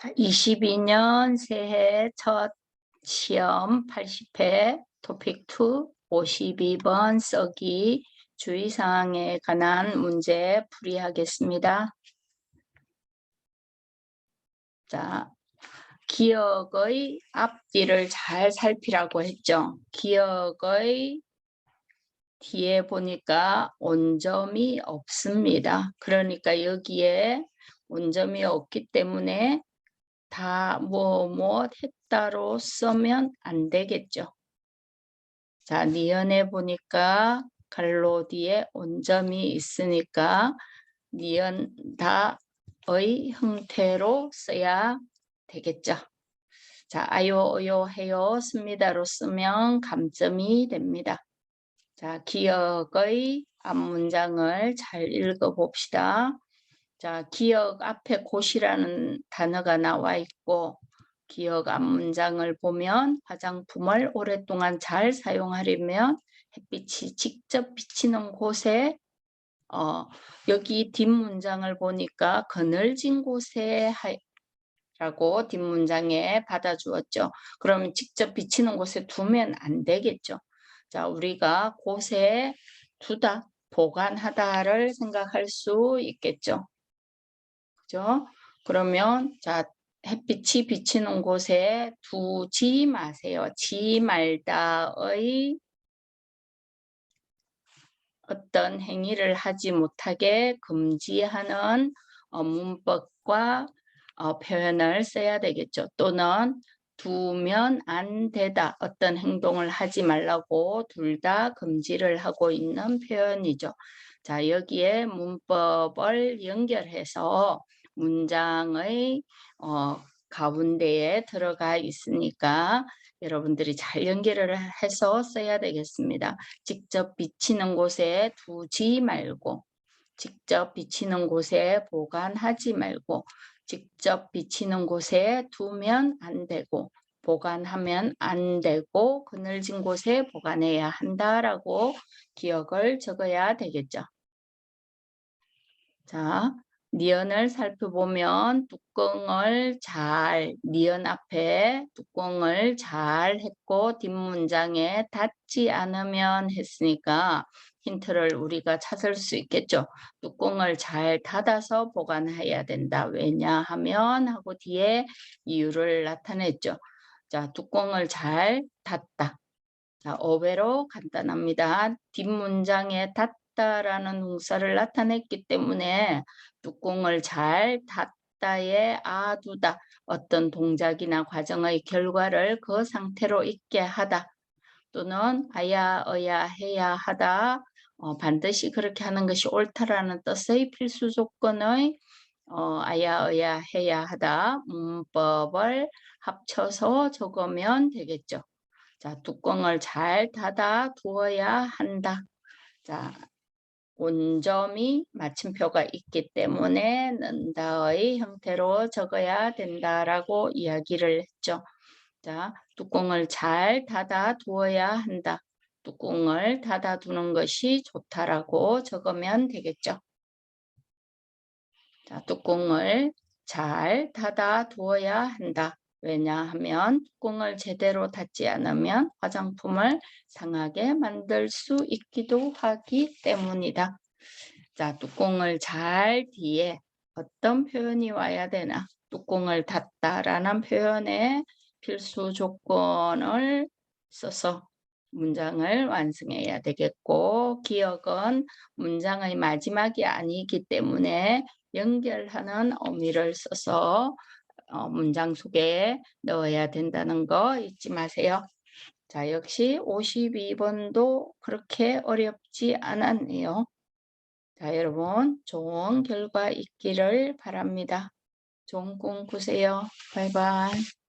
자, 22년 새해 첫 시험 80회 토픽 2 52번 써기 주의사항에 관한 문제 풀이하겠습니다. 자, 기억의 앞뒤를 잘 살피라고 했죠. 기억의 뒤에 보니까 온점이 없습니다. 그러니까 여기에 온점이 없기 때문에 다 뭐 뭐 했다로 쓰면 안 되겠죠. 자, 니은에 보니까 갈로 뒤에 온점이 있으니까 니은 다의 형태로 써야 되겠죠. 자, 아요, 어요, 해요, 씁니다로 쓰면 감점이 됩니다. 자, 기억의 앞문장을 잘 읽어봅시다. 자, 기억 앞에 곳이라는 단어가 나와 있고 기억 앞 문장을 보면 화장품을 오랫동안 잘 사용하려면 햇빛이 직접 비치는 곳에 어, 여기 뒷문장을 보니까 그늘진 곳에 하, 라고 뒷문장에 받아주었죠. 그러면 직접 비치는 곳에 두면 안 되겠죠. 자, 우리가 곳에 두다, 보관하다를 생각할 수 있겠죠. 그죠? 그러면 자 햇빛이 비치는 곳에 두지 마세요. 지 말다의 어떤 행위를 하지 못하게 금지하는 어, 문법과 어, 표현을 써야 되겠죠. 또는 두면 안 되다. 어떤 행동을 하지 말라고 둘 다 금지를 하고 있는 표현이죠. 자, 여기에 문법을 연결해서 문장의 어, 가운데에 들어가 있으니까 여러분들이 잘 연결을 해서 써야 되겠습니다. 직접 비치는 곳에 두지 말고 직접 비치는 곳에 보관하지 말고 직접 비치는 곳에 두면 안 되고 보관하면 안 되고 그늘진 곳에 보관해야 한다라고 기억을 적어야 되겠죠. 자, 니언을 살펴보면 뚜껑을 잘, 니언 앞에 뚜껑을 잘 했고 뒷문장에 닿지 않으면 했으니까 힌트를 우리가 찾을 수 있겠죠. 뚜껑을 잘 닫아서 보관해야 된다. 왜냐하면 하고 뒤에 이유를 나타냈죠. 자, 뚜껑을 잘 닫다. 자, 어배로 간단합니다. 뒷문장에 닫 다라는 동사를 나타냈기 때문에 뚜껑을 잘 닫다에 아두다 어떤 동작이나 과정의 결과를 그 상태로 있게 하다 또는 아야 어야 해야 하다 어, 반드시 그렇게 하는 것이 옳다라는 뜻의 필수 조건의 어, 아야 어야 해야 하다 문법을 합쳐서 적으면 되겠죠. 자, 뚜껑을 잘 닫아 두어야 한다. 자, 온점이 마침표가 있기 때문에 는다의 형태로 적어야 된다라고 이야기를 했죠. 자, 뚜껑을 잘 닫아 두어야 한다. 뚜껑을 닫아 두는 것이 좋다라고 적으면 되겠죠. 자, 뚜껑을 잘 닫아 두어야 한다. 왜냐하면 뚜껑을 제대로 닫지 않으면 화장품을 상하게 만들 수 있기도 하기 때문이다. 자, 뚜껑을 잘 뒤에 어떤 표현이 와야 되나? 뚜껑을 닫다라는 표현에 필수 조건을 써서 문장을 완성해야 되겠고 기억은 문장의 마지막이 아니기 때문에 연결하는 의미를 써서 어, 문장 속에 넣어야 된다는 거 잊지 마세요. 자, 역시 52번도 그렇게 어렵지 않았네요. 자, 여러분 좋은 결과 있기를 바랍니다. 좋은 꿈 꾸세요. 바이바이.